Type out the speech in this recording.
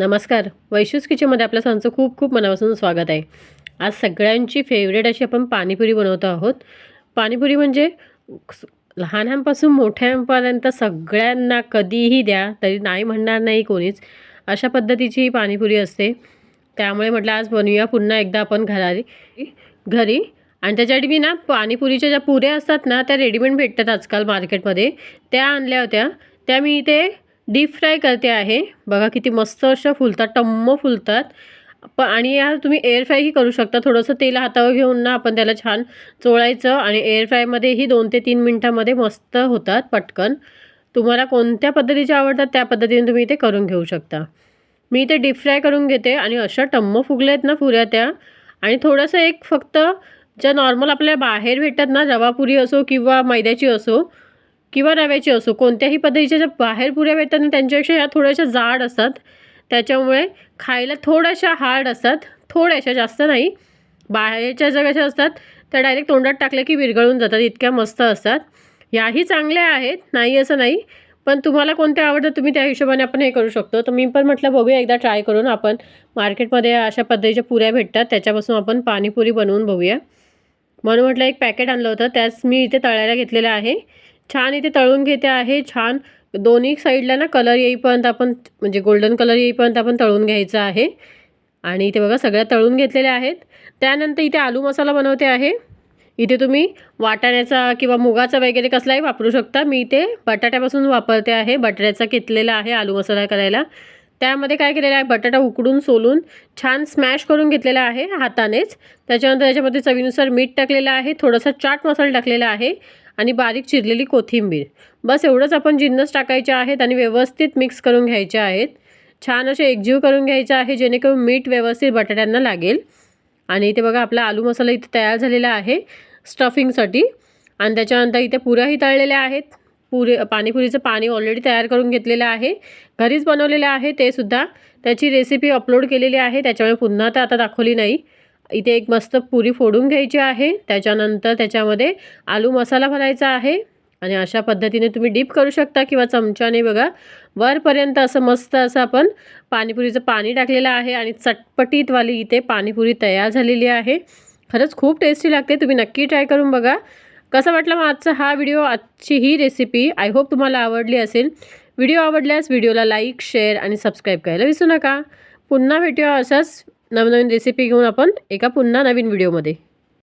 नमस्कार. वैशूस किचनमध्ये आपल्या सणाचं खूप खूप मनापासून स्वागत आहे. आज सगळ्यांची फेवरेट अशी आपण पाणीपुरी बनवतो आहोत. पाणीपुरी म्हणजे लहानांपासून मोठ्यांपर्यंत सगळ्यांना कधीही द्या तरी नाही म्हणणार नाही कोणीच. अशा पद्धतीची ही पाणीपुरी असते. त्यामुळे म्हटलं आज बनवूया पुन्हा एकदा आपण घरारी घरी. आणि त्याच्यासाठी मी ना पाणीपुरीच्या ज्या पुऱ्या असतात ना त्या रेडीमेड भेटतात आजकाल मार्केटमध्ये त्या आणल्या होत्या. त्या मी इथे डीप फ्राय करते आहे. बघा किती मस्त अशा फुलतात टम्म फुलतात. प आणि या तुम्ही एअर फ्रायही करू शकता. थोडंसं तेल हातावर घेऊन ना आपण त्याला छान चोळायचं आणि एअर फ्रायमध्येही दोन ते तीन मिनटामध्ये मस्त होतात पटकन. तुम्हाला कोणत्या पद्धतीच्या आवडतात त्या पद्धतीने तुम्ही ते करून घेऊ शकता. मी ते डीप फ्राय करून घेते आणि अशा टम्म फुगल्या आहेत ना पुऱ्या त्या. आणि थोडंसं एक फक्त ज्या नॉर्मल आपल्याला बाहेर भेटतात ना रवापुरी असो किंवा मैद्याची असो किंवा रव्याची असो कोणत्याही पद्धतीच्या ज्या बाहेर पुऱ्या भेटतात त्यांच्यापेक्षा ह्या थोड्याशा जाड असतात. त्याच्यामुळे खायला थोड्याशा हार्ड असतात थोड्याशा जास्त नाही. बाहेरच्या ज्या कशा असतात त्या डायरेक्ट तोंडात टाकल्या की विरघळून जातात इतक्या मस्त असतात. याही चांगल्या आहेत नाही असं नाही. पण तुम्हाला कोणत्या आवडतात तुम्ही त्या हिशोबाने आपण हे करू शकतो. तर मी पण म्हटलं बघूया एकदा ट्राय करून आपण. मार्केटमध्ये अशा पद्धतीच्या पुऱ्या भेटतात त्याच्यापासून आपण पाणीपुरी बनवून बघूया. म्हणून म्हटलं एक पॅकेट आणलं होतं त्याच मी इथे तळायला घेतलेलं आहे. छान इथे तळून घेते आहे छान. दोन्ही साईडला ना कलर येईपर्यंत आपण म्हणजे गोल्डन कलर येईपर्यंत आपण तळून घ्यायचं आहे. आणि इथे बघा सगळ्या तळून घेतलेल्या आहेत. त्यानंतर इथे आलू मसाला बनवते आहे. इथे तुम्ही वाटाण्याचा किंवा मुगाचा वगैरे कसलाही वापरू शकता. मी इथे बटाट्यापासून वापरते आहे. बटाट्याचा घेतलेला आहे आलू मसाला करायला. त्यामध्ये काय केलेलं आहे? बटाटा उकडून सोलून छान स्मॅश करून घेतलेला आहे हातानेच. त्याच्यानंतर त्याच्यामध्ये चवीनुसार मीठ टाकलेलं आहे. थोडासा चाट मसाला टाकलेला आहे. आणि बारीक चिरलेली कोथिंबीर. बस एवढंच आपण जिन्नस टाकायचे आहेत आणि व्यवस्थित मिक्स करून घ्यायचे आहेत. छान असे एकजीव करून घ्यायचे आहे जेणेकरून मीठ व्यवस्थित बटाट्यांना लागेल. आणि इथे बघा आपला आलू मसाला इथे तयार झालेला आहे स्टफिंगसाठी. आणि त्याच्यानंतर इथे पुऱ्याही तळलेल्या आहेत. पुरे पाणीपुरीचं पाणी ऑलरेडी तयार करून घेतलेलं आहे. घरीच बनवलेलं आहे ते सुद्धा. त्याची रेसिपी अपलोड केलेली आहे त्याच्यामुळे पुन्हा तर आता दाखवली नाही. इथे एक मस्त पुरी फोडून घ्यायची आहे. त्याच्यानंतर त्याच्यामध्ये आलू मसाला भरायचा आहे. आणि अशा पद्धतीने तुम्ही डीप करू शकता किंवा चमच्याने बघा. वरपर्यंत असं मस्त असं आपण पाणीपुरीचं पाणी टाकलेलं आहे आणि चटपटीतवाली इथे पाणीपुरी तयार झालेली आहे. खरंच खूप टेस्टी लागते. तुम्ही नक्की ट्राय करून बघा. कसा वाटला मग आजचा हा व्हिडिओ आजची ही रेसिपी आय होप तुम्हाला आवडली असेल. व्हिडिओ आवडल्यास व्हिडिओला लाईक शेअर आणि सबस्क्राईब करायला विसरू नका. पुन्हा भेटूया असंच नवनवीन रेसिपी घेऊन आपण एका पुन्हा नवीन व्हिडिओमध्ये